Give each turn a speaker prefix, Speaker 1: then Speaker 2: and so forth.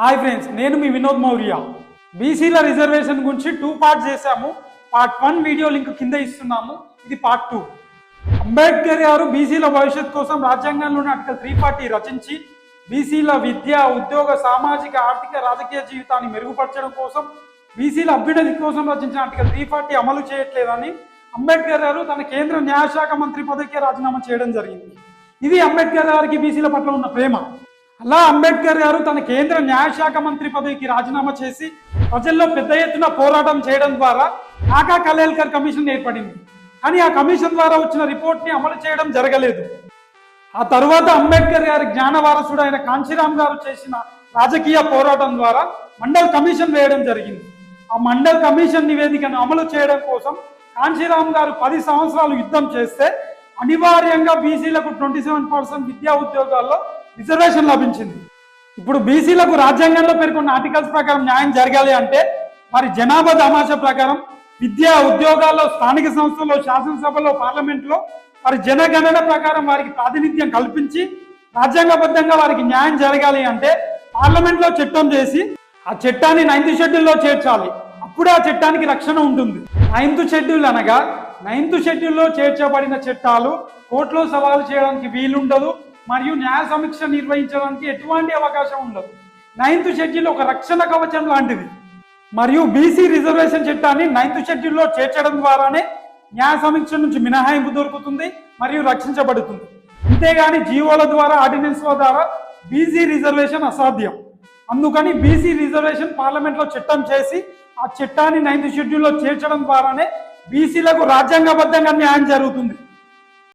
Speaker 1: Hi friends నేను మీ వినోద్ మౌర్య. బీసీల reservation గురించి టూ పార్ట్ చేశాము. పార్ట్ వన్ వీడియో లింక్ కింద ఇస్తున్నాము. ఇది పార్ట్ టూ అంబేద్కర్ గారు బీసీల భవిష్యత్ కోసం రాజ్యాంగంలోని ఆర్టికల్ త్రీ ఫార్టీ రచించి బీసీల విద్య ఉద్యోగ సామాజిక ఆర్థిక రాజకీయ జీవితాన్ని మెరుగుపరచడం కోసం బీసీల అభ్యున్నతి కోసం రచించిన ఆర్టికల్ త్రీ ఫార్టీ అమలు చేయట్లేదని అంబేద్కర్ గారు తన కేంద్ర న్యాయశాఖ మంత్రి పదవికి రాజీనామా చేయడం జరిగింది. ఇది అంబేద్కర్ గారికి బీసీల పట్ల ఉన్న ప్రేమ. అలా అంబేద్కర్ గారు తన కేంద్ర న్యాయశాఖ మంత్రి పదవికి రాజీనామా చేసి ప్రజల్లో పెద్ద ఎత్తున పోరాటం చేయడం ద్వారా నాగా కలేల్కర్ కమిషన్ ఏర్పడింది. కానీ ఆ కమిషన్ ద్వారా వచ్చిన రిపోర్ట్ని అమలు చేయడం జరగలేదు. ఆ తర్వాత అంబేద్కర్ గారి జ్ఞాన వారసుడు అయిన కాంచీరామ్ గారు చేసిన రాజకీయ పోరాటం ద్వారా మండల్ కమిషన్ వేయడం జరిగింది. ఆ మండల్ కమిషన్ నివేదికను అమలు చేయడం కోసం కాంచీరామ్ గారు పది సంవత్సరాలు యుద్ధం చేస్తే అనివార్యంగా బీసీలకు ట్వంటీ సెవెన్ పర్సెంట్ విద్యా ఉద్యోగాల్లో రిజర్వేషన్ లభించింది. ఇప్పుడు బీసీలకు రాజ్యాంగంలో పేర్కొన్న ఆర్టికల్స్ ప్రకారం న్యాయం జరగాలి అంటే మరి జనాభా తమాషా ప్రకారం విద్యా ఉద్యోగాల్లో స్థానిక సంస్థల్లో శాసనసభలో పార్లమెంట్లో మరి జనగణన ప్రకారం వారికి ప్రాతినిధ్యం కల్పించి రాజ్యాంగబద్ధంగా వారికి న్యాయం జరగాలి అంటే పార్లమెంట్లో చట్టం చేసి ఆ చట్టాన్ని నైన్త్ షెడ్యూల్లో చేర్చాలి. అప్పుడే ఆ చట్టానికి రక్షణ ఉంటుంది. నైన్త్ షెడ్యూల్ అనగా నైన్త్ షెడ్యూల్లో చేర్చబడిన చట్టాలు కోర్టులో సవాలు చేయడానికి వీలుండదు మరియు న్యాయ సమీక్ష నిర్వహించడానికి ఎటువంటి అవకాశం ఉండదు. నైన్త్ షెడ్యూల్ ఒక రక్షణ కవచం లాంటిది. మరియు బీసీ రిజర్వేషన్ చట్టాన్ని నైన్త్ షెడ్యూల్లో చేర్చడం ద్వారానే న్యాయ సమీక్ష నుంచి మినహాయింపు దొరుకుతుంది మరియు రక్షించబడుతుంది. అంతేగాని జీవోల ద్వారా ఆర్డినెన్స్ల ద్వారా బీసీ రిజర్వేషన్ అసాధ్యం. అందుకని బీసీ రిజర్వేషన్ పార్లమెంట్లో చట్టం చేసి ఆ చట్టాన్ని నైన్త్ షెడ్యూల్లో చేర్చడం ద్వారానే బీసీలకు రాజ్యాంగబద్ధంగా న్యాయం జరుగుతుంది.